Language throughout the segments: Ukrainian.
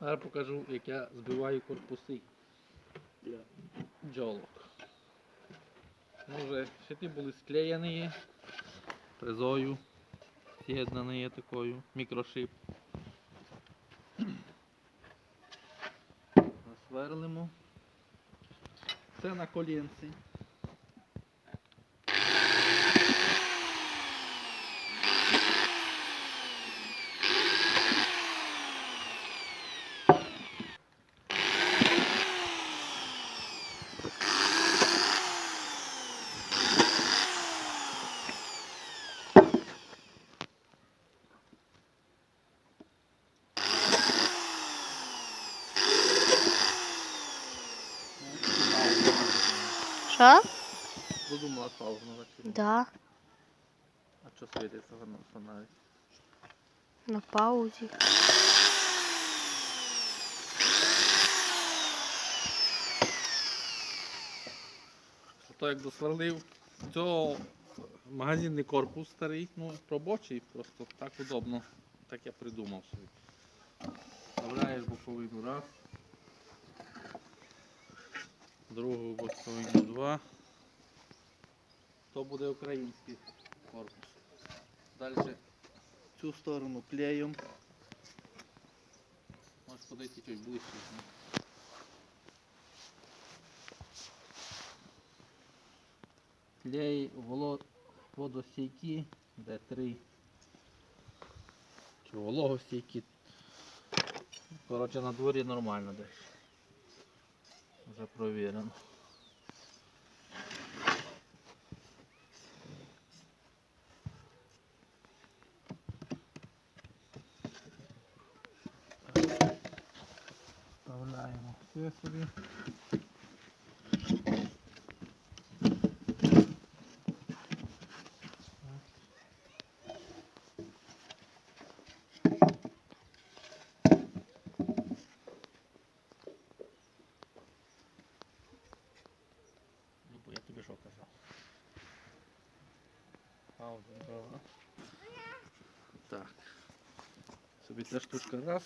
Зараз покажу, як я збиваю корпуси для бджолок. Ну, вже щити були склеєні фрезою, з'єднані такою, мікрошип. Сверлимо. Це на колінці. Що? Додумала паузу на. Да, А що світиться воно фонарик? на паузі. То як досверлив, цього магазинний корпус старий, ну робочий, просто так удобно. Так я придумав собі. Вставляєш боковину раз. Другу боковину два. То буде український корпус. Далі цю сторону клеєм. Можеш подойти чуть ближче. Клей водостійкі, де три. Чи вологостійкі. Коротше, на дворі нормально десь. Вже провірено. Вставляємо все собі. Я тобі що казав? Паузу правда? Так. Собі ця штучка раз.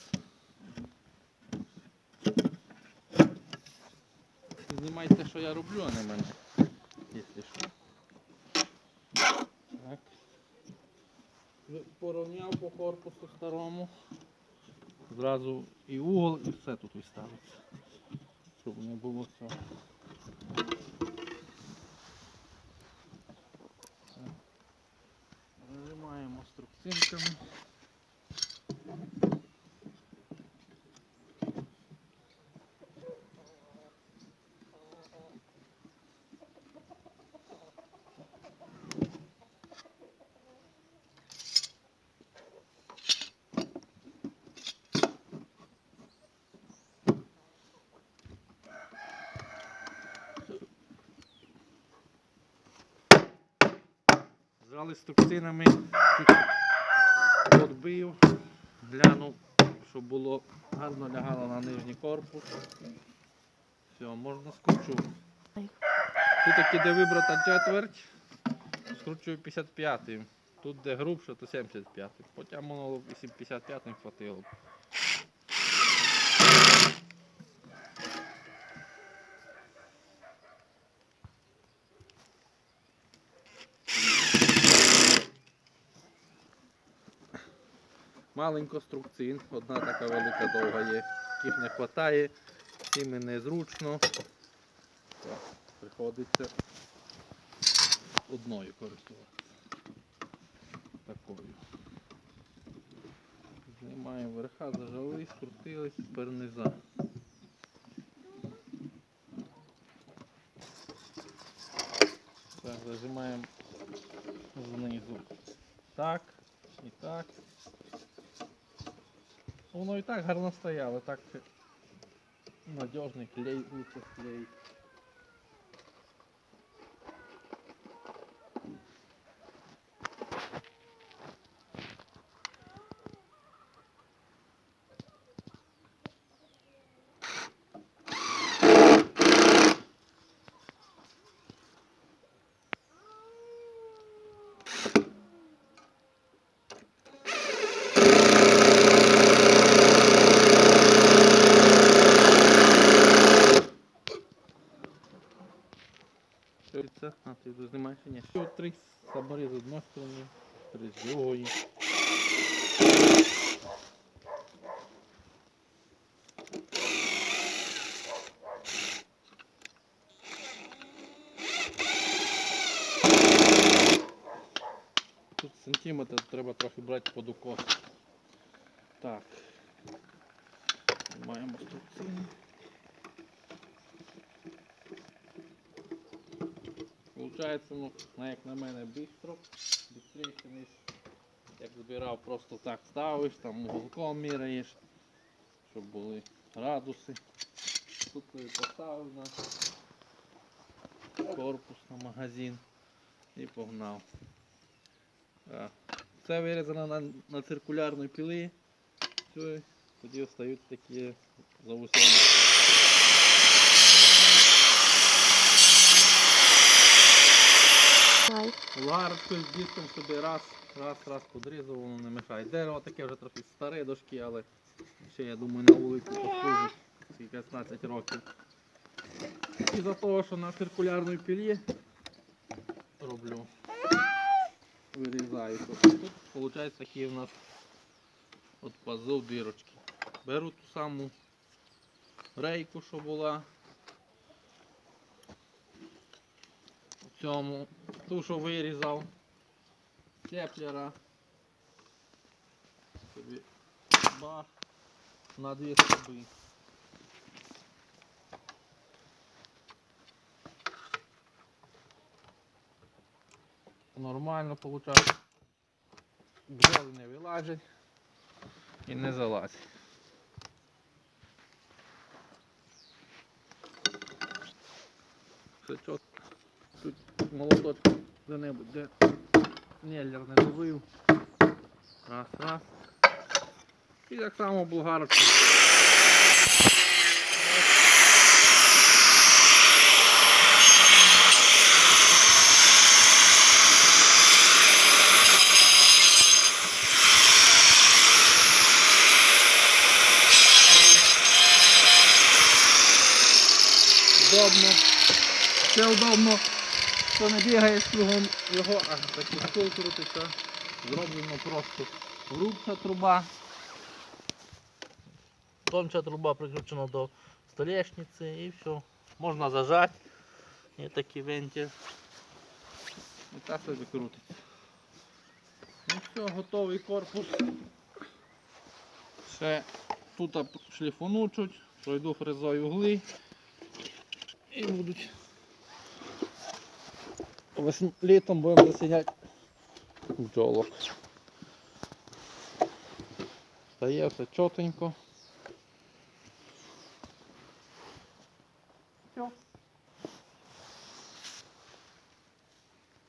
Знімайте, що я роблю, а не мене. Якщо що. Так. Порівняв по корпусу старому. Зразу і угол, і все тут виставиться. Щоб не було цього. Так. Зажимаємо струбцинками. Зжали струбцинами, відбив, глянув, щоб було гарно лягало на нижній корпус. Все, можна скручувати. Тут таки де вибрата четверть, скручую 55-м. Тут де грубше, то 75-м. Потім воно 55-м хватило. Маленько струбцин, одна така велика довга є. Таких не вистачає, цими незручно. То Приходиться одною користуватися. Такою. Знімаємо верха, зажали, скрутились, тепер низа. Так, зажимаємо знизу. Так і так. Воно і так гарно стояло, так надіжний клей, клей. З другої. Тут сантиметр треба трохи брати під укос. Так. Маємо струбцину. Получається, ну, як на мене, бистро, ніж як збирав, просто так ставиш, там уголком міряєш, щоб були градуси. Тут поставив на корпус на магазин і погнав. Це вирізано на, на циркулярній пілі. Тоді стають такі завусені. Ларкою з діском собі раз, раз, раз подрізав, воно не мешає. Дерево таке вже трохи старе дошки, але ще я думаю на вулиці послужить скільки 15 років. І за того, що на циркулярній пілі роблю. Вирізаю. Тут виходить такі в нас от пазов дирочки. Беру ту саму рейку, що була. В цьому ту, що вирізав. Степлера. Собі бах на дві струби. Нормально виходить. Бджоли не вилазять і не залазять. Все чітко. Тут молоточок де-небудь, де неллер не добив. Раз, раз. І так само болгарочка. Удобно. Все удобно. Що не бігаєш кругом його, а стул крутиться. Зроблено просто грубша труба. Тонча труба прикручена до столешниці і все. Можна зажати. Є такий вентиль. І так собі крутиться. Ну все, готовий корпус. Ще тут шліфону чуть, пройду фрезою угли і будуть Весн... літом будемо засіняти бджолок. Стає все чотенько.